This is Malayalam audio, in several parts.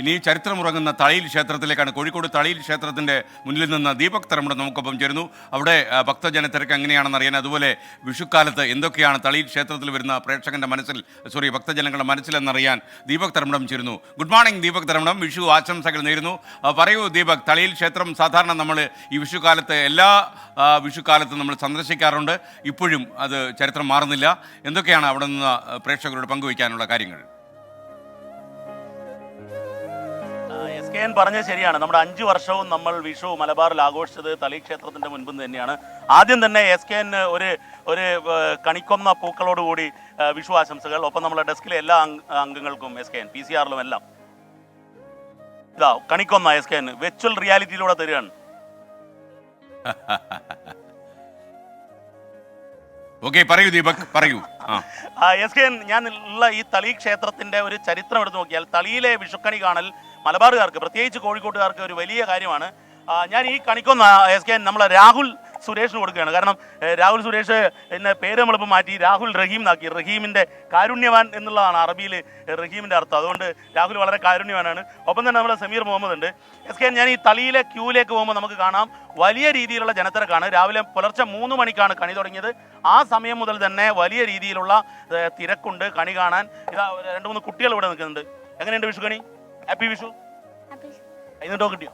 ഇനി ചരിത്രമുറങ്ങുന്ന തളിയിൽ ക്ഷേത്രത്തിലേക്കാണ് കോഴിക്കോട് തളിയിൽ ക്ഷേത്രത്തിന്റെ മുന്നിൽ നിന്ന് ദീപക് തരമുടെ നമുക്കൊപ്പം ചേരുന്നു. അവിടെ ഭക്തജനത്തിരക്ക് ഭക്തജന തിരക്ക് എങ്ങനെയാണെന്ന് അറിയാൻ അതുപോലെ വിഷുക്കാലത്ത് എന്തൊക്കെയാണ് തളിയിൽ ക്ഷേത്രത്തിൽ വരുന്ന പ്രേക്ഷകന്റെ മനസ്സിൽ സോറി ഭക്തജനങ്ങളുടെ മനസ്സിലെന്നറിയാൻ ദീപക് തരമുടം ചേരുന്നു. ഗുഡ് മോർണിംഗ് ദീപക് തരമുടം വിഷു ആശംസകൾ നേരുന്നു. പറയൂ ദീപക് തളിയിൽ ക്ഷേത്രം സാധാരണ നമ്മൾ ഈ വിഷുക്കാലത്ത് എല്ലാ വിഷുക്കാലത്തും നമ്മൾ സന്ദർശിക്കാറുണ്ട്. ഇപ്പോഴും അത് ചരിത്രം മാറുന്നില്ല. എന്തൊക്കെയാണ് അവിടെ നിന്ന് പ്രേക്ഷകരോട് പങ്കുവയ്ക്കാനുള്ള കാര്യങ്ങൾ? കെ എൻ പറഞ്ഞത് ശരിയാണ്. നമ്മുടെ അഞ്ച് വർഷവും നമ്മൾ വിഷു മലബാറിൽ ആഘോഷിച്ചത് തളി ക്ഷേത്രത്തിന്റെ മുൻപിൽ തന്നെയാണ്. ആദ്യം തന്നെ എസ് കെ എൻ ഒരു ഒരു കണിക്കൊന്ന പൂക്കളോടുകൂടി വിഷു ആശംസകൾ. ഒപ്പം നമ്മുടെ ഡെസ്കിലെ എല്ലാ അംഗങ്ങൾക്കും S K N P C ആറിലും എല്ലാം. ഇതാ കണിക്കൊന്ന എസ് കെ എൻ വെർച്വൽ റിയാലിറ്റിയിലൂടെ തരികയാണ്. ഓക്കെ പറയൂ ദീപക് പറയൂ. എസ് കെ ഞാൻ ഉള്ള ഈ തളി ക്ഷേത്രത്തിന്റെ ഒരു ചരിത്രം എടുത്തു നോക്കിയാൽ തളിയിലെ വിഷുക്കണി കാണൽ മലബാറുകാർക്ക് പ്രത്യേകിച്ച് കോഴിക്കോട്ടുകാർക്ക് ഒരു വലിയ കാര്യമാണ്. ഞാൻ ഈ കണിക്കൊന്ന് എസ് കെ നമ്മളെ രാഹുൽ സുരേഷിന് കൊടുക്കുകയാണ്. കാരണം രാഹുൽ സുരേഷ് എന്നെ പേര് നമ്മളിപ്പോൾ മാറ്റി രാഹുൽ റഹീം എന്നാക്കി റഹീമിന്റെ കാരുണ്യവാൻ എന്നുള്ളതാണ് അറബിയിൽ റഹീമിന്റെ അർത്ഥം. അതുകൊണ്ട് രാഹുൽ വളരെ കാരുണ്യവാനാണ്. ഒപ്പം തന്നെ നമ്മുടെ സമീർ മുഹമ്മദ് ഉണ്ട്. എസ് കെ ഞാൻ ഈ തളിയിലെ ക്യൂവിലേക്ക് പോകുമ്പോൾ നമുക്ക് കാണാം. വലിയ രീതിയിലുള്ള ജനത്തിരക്കാണ്. രാവിലെ പുലർച്ചെ മൂന്ന് മണിക്കാണ് കണി തുടങ്ങിയത്. ആ സമയം മുതൽ തന്നെ വലിയ രീതിയിലുള്ള തിരക്കുണ്ട്. കണി കാണാൻ ഇതാ രണ്ട് മൂന്ന് കുട്ടികൾ ഇവിടെ നിൽക്കുന്നുണ്ട്. എങ്ങനെയുണ്ട് വിഷു കണി? ഹാപ്പി വിഷു? എന്നിട്ടോ കിട്ടിയോ?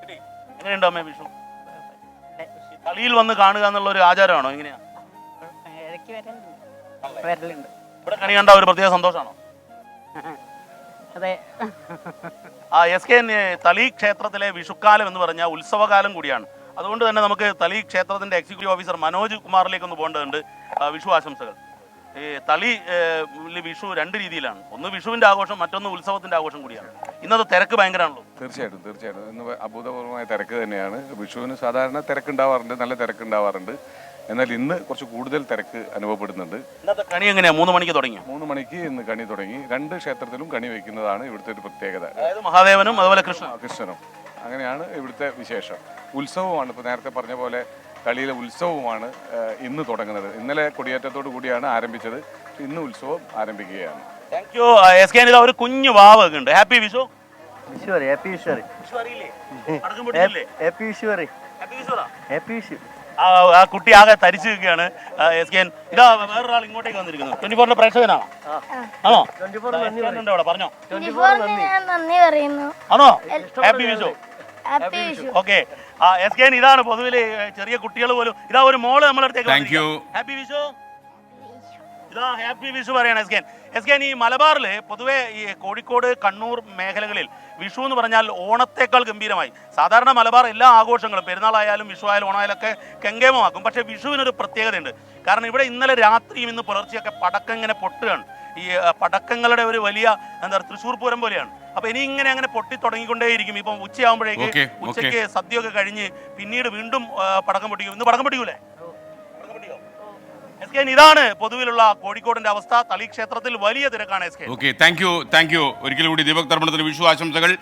കിട്ടി. എങ്ങനെയുണ്ടോ അമ്മേ വിഷു? കളിയിൽ വന്ന് കാണുക എന്നുള്ള ഒരു ആചാരമാണോ? എങ്ങനെയാ? ഇടയ്ക്ക് വരലുണ്ട്. വരലുണ്ട്. ഇവിടെ കണി കണ്ട ഒരു പ്രത്യേക സന്തോഷമാണോ? അതെ. ആ എസ് കെ തളി ക്ഷേത്രത്തിലെ വിഷുക്കാലം എന്ന് പറഞ്ഞാൽ ഉത്സവകാലം കൂടിയാണ്. അതുകൊണ്ട് തന്നെ നമുക്ക് തളി ക്ഷേത്രത്തിന്റെ എക്സിക്യൂട്ടീവ് ഓഫീസർ മനോജ് കുമാറിലേക്ക് ഒന്ന് പോകേണ്ടതുണ്ട് വിഷു ആശംസകൾ. ഈ തളി വിഷു രണ്ട് രീതിയിലാണ്. ഒന്ന് വിഷുവിന്റെ ആഘോഷം മറ്റൊന്ന് ഉത്സവത്തിന്റെ ആഘോഷം കൂടിയാണ്. ഇന്നത്തെ തിരക്ക് ഭയങ്കരമാണല്ലോ തീർച്ചയായിട്ടും തീർച്ചയായിട്ടും. ഇന്ന് അഭൂതപൂർവമായ തിരക്ക് തന്നെയാണ്. വിഷുവിന് സാധാരണ തിരക്കുണ്ടാവാറുണ്ട് നല്ല തിരക്കുണ്ടാവാറുണ്ട്. എന്നാൽ ഇന്ന് കുറച്ച് കൂടുതൽ തിരക്ക് അനുഭവപ്പെടുന്നുണ്ട്. ഇന്നത്തെ കണി എങ്ങനെയാ? മൂന്ന് മണിക്ക് തുടങ്ങി മൂന്ന് മണിക്ക് ഇന്ന് കണി തുടങ്ങി. രണ്ട് ക്ഷേത്രത്തിലും കണി വയ്ക്കുന്നതാണ് ഇവിടുത്തെ ഒരു പ്രത്യേകത. അതായത് മഹാദേവനും അതുപോലെ കൃഷ്ണ കൃഷ്ണനും അങ്ങനെയാണ് ഇവിടുത്തെ വിശേഷം. ഉത്സവമാണ്. ഇപ്പോൾ നേരത്തെ പറഞ്ഞ പോലെ കളിയിലെ ഉത്സവമാണ് ഇന്ന് തുടങ്ങുന്നത്. ഇന്നലെ കൊടിയേറ്റത്തോടു കൂടിയാണ് ആരംഭിച്ചത്. ഇന്ന് ഉത്സവം ആരംഭിക്കുകയാണ്. താങ്ക് യു എസ് കെ ഇത് ഒരു കുഞ്ഞു വാവ് ഒക്കെ ഉണ്ട് happy Vishu Vishu happy Vishu happy Vishu happy Vishu. ആ ആ കുട്ടി ആകെ തരിച്ചു നിൽക്കുകയാണ് എസ് കെ ഇതാ വേറൊരാൾ ഇങ്ങോട്ടേക്ക് വന്നിരിക്കുന്നു. ട്വന്റി ഫോറിന്റെ പ്രേക്ഷകനാണോ? ആണോ? ട്വന്റി ഫോർ പറഞ്ഞോ. നന്ദി പറയുന്നു. ആണോ? ഹാപ്പി വിഷു. ഓക്കെ ആ എസ് കെ ഇതാണ് പൊതുവിൽ ചെറിയ കുട്ടികൾ പോലും. ഇതാ ഒരു മോൾ നമ്മുടെ അടുത്തേക്ക് Thank ഹാപ്പി വിഷു. ഇതാ ഹാപ്പി വിഷു പറയണേ എസ് കെൻ എസ് കെൻ ഈ മലബാറിൽ പൊതുവെ ഈ കോഴിക്കോട് കണ്ണൂർ മേഖലകളിൽ വിഷു എന്ന് പറഞ്ഞാൽ ഓണത്തേക്കാൾ ഗംഭീരമായി. സാധാരണ മലബാർ എല്ലാ ആഘോഷങ്ങളും പെരുന്നാളായാലും വിഷു ആയാലും ഓണമായാലും ഒക്കെ കെങ്കേമമാക്കും. പക്ഷേ വിഷുവിനൊരു പ്രത്യേകതയുണ്ട്. കാരണം ഇവിടെ ഇന്നലെ രാത്രിയും ഇന്ന് പുലർച്ചെയൊക്കെ പടക്കം ഇങ്ങനെ പൊട്ടുകയാണ്. ഈ പടക്കങ്ങളുടെ ഒരു വലിയ എന്താ പറയുക തൃശ്ശൂർ പൂരം പോലെയാണ്. അപ്പൊ ഇനി ഇങ്ങനെ അങ്ങനെ പൊട്ടി തുടങ്ങിക്കൊണ്ടേയിരിക്കും ഇപ്പം ഉച്ചയാകുമ്പോഴേക്ക് ഉച്ചയ്ക്ക് സദ്യയൊക്കെ കഴിഞ്ഞ് പിന്നീട് വീണ്ടും പടക്കം പൊട്ടിക്കും. ഇന്ന് പടക്കം പൊട്ടിക്കൂലേ? എസ് കെ ഇതാണ് പൊതുവിലുള്ള കോഴിക്കോടിന്റെ അവസ്ഥ. തളി ക്ഷേത്രത്തിൽ വലിയ തിരക്കാണ് S K. Okay thank you thank you ഒരിക്കലും കൂടി ദീപക് തർമ്മത്തിന് വിഷു ആശംസകൾ.